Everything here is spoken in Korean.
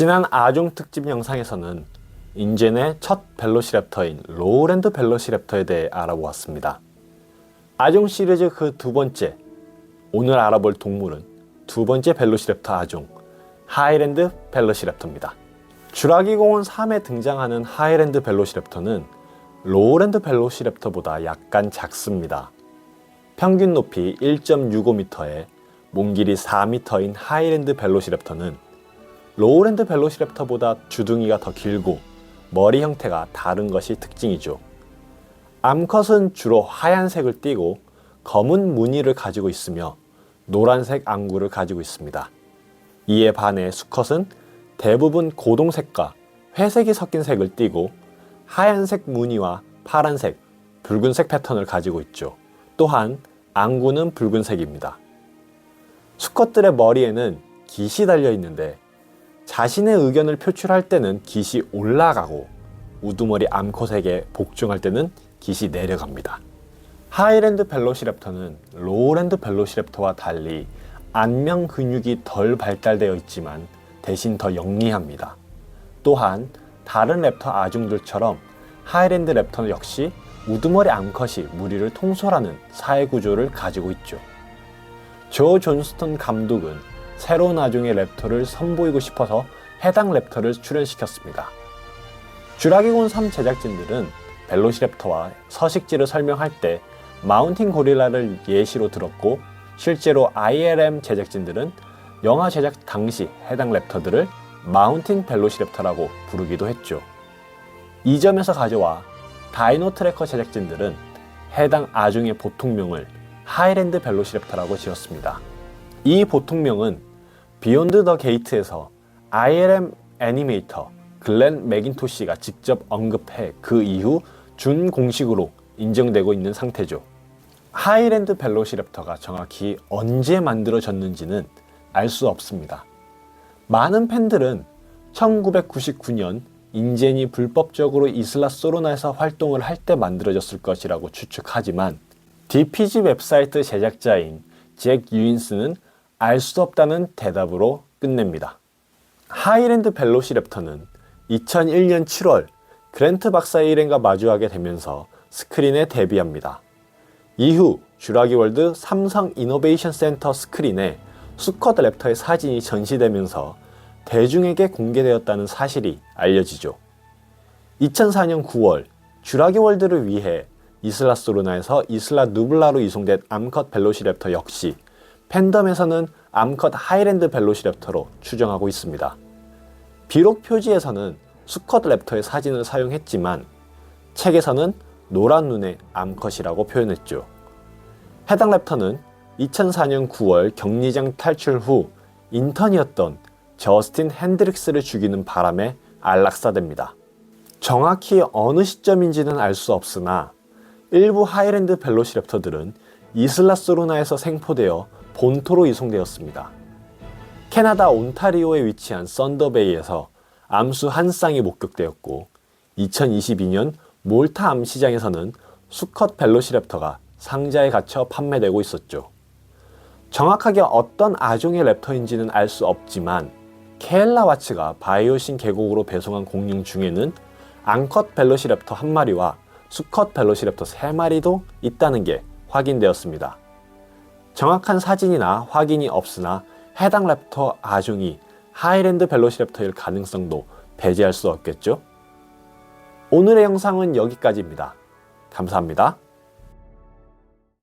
지난 아종 특집 영상에서는 인젠의 첫 벨로시랩터인 로우랜드 벨로시랩터에 대해 알아보았습니다. 아종 시리즈 그 두 번째, 오늘 알아볼 동물은 두 번째 벨로시랩터 아종, 하이랜드 벨로시랩터입니다. 주라기 공원 3에 등장하는 하이랜드 벨로시랩터는 로우랜드 벨로시랩터보다 약간 작습니다. 평균 높이 1.65m에 몸 길이 4m인 하이랜드 벨로시랩터는 로우랜드 벨로시랩터보다 주둥이가 더 길고 머리 형태가 다른 것이 특징이죠. 암컷은 주로 하얀색을 띠고 검은 무늬를 가지고 있으며 노란색 안구를 가지고 있습니다. 이에 반해 수컷은 대부분 고동색과 회색이 섞인 색을 띠고 하얀색 무늬와 파란색, 붉은색 패턴을 가지고 있죠. 또한 안구는 붉은색입니다. 수컷들의 머리에는 깃이 달려 있는데 자신의 의견을 표출할 때는 깃이 올라가고 우두머리 암컷에게 복종할 때는 깃이 내려갑니다. 하이랜드 벨로시랩터는 로우랜드 벨로시랩터와 달리 안면 근육이 덜 발달되어 있지만 대신 더 영리합니다. 또한 다른 랩터 아중들처럼 하이랜드 랩터 역시 우두머리 암컷이 무리를 통솔하는 사회 구조를 가지고 있죠. 조 존스턴 감독은 새로운 아종의 랩터를 선보이고 싶어서 해당 랩터를 출연시켰습니다. 주라기곤 3 제작진들은 벨로시랩터와 서식지를 설명할 때 마운틴 고릴라를 예시로 들었고 실제로 ILM 제작진들은 영화 제작 당시 해당 랩터들을 마운틴 벨로시랩터라고 부르기도 했죠. 이 점에서 가져와 다이노 트래커 제작진들은 해당 아중의 보통명을 하이랜드 벨로시랩터라고 지었습니다. 이 보통명은 비욘드 더 게이트에서 ILM 애니메이터 글렌 맥인토시가 직접 언급해 그 이후 준 공식으로 인정되고 있는 상태죠. 하이랜드 벨로시랩터가 정확히 언제 만들어졌는지는 알 수 없습니다. 많은 팬들은 1999년 인젠이 불법적으로 이슬라 소로나에서 활동을 할 때 만들어졌을 것이라고 추측하지만 DPG 웹사이트 제작자인 잭 유인스는 알 수 없다는 대답으로 끝냅니다. 하이랜드 벨로시랩터는 2001년 7월 그랜트 박사의 일행과 마주하게 되면서 스크린에 데뷔합니다. 이후 쥬라기 월드 삼성 이노베이션 센터 스크린에 수컷 랩터의 사진이 전시되면서 대중에게 공개되었다는 사실이 알려지죠. 2004년 9월 쥬라기 월드를 위해 이슬라 소르나에서 이슬라 누블라로 이송된 암컷 벨로시랩터 역시 팬덤에서는 암컷 하이랜드 벨로시랩터로 추정하고 있습니다. 비록 표지에서는 수컷 랩터의 사진을 사용했지만 책에서는 노란 눈의 암컷이라고 표현했죠. 해당 랩터는 2004년 9월 격리장 탈출 후 인턴이었던 저스틴 핸드릭스를 죽이는 바람에 안락사됩니다. 정확히 어느 시점인지는 알 수 없으나 일부 하이랜드 벨로시랩터들은 이슬라 소르나에서 생포되어 본토로 이송되었습니다. 캐나다 온타리오에 위치한 썬더베이에서 암수 한 쌍이 목격되었고 2022년 몰타 암시장에서는 수컷 벨로시랩터가 상자에 갇혀 판매되고 있었죠. 정확하게 어떤 아종의 랩터인지는 알 수 없지만 케일라 와츠가 바이오신 계곡으로 배송한 공룡 중에는 앙컷 벨로시랩터 한 마리와 수컷 벨로시랩터 세 마리도 있다는 게 확인되었습니다. 정확한 사진이나 확인이 없으나 해당 랩터 아종이 하이랜드 벨로시랩터일 가능성도 배제할 수 없겠죠? 오늘의 영상은 여기까지입니다. 감사합니다.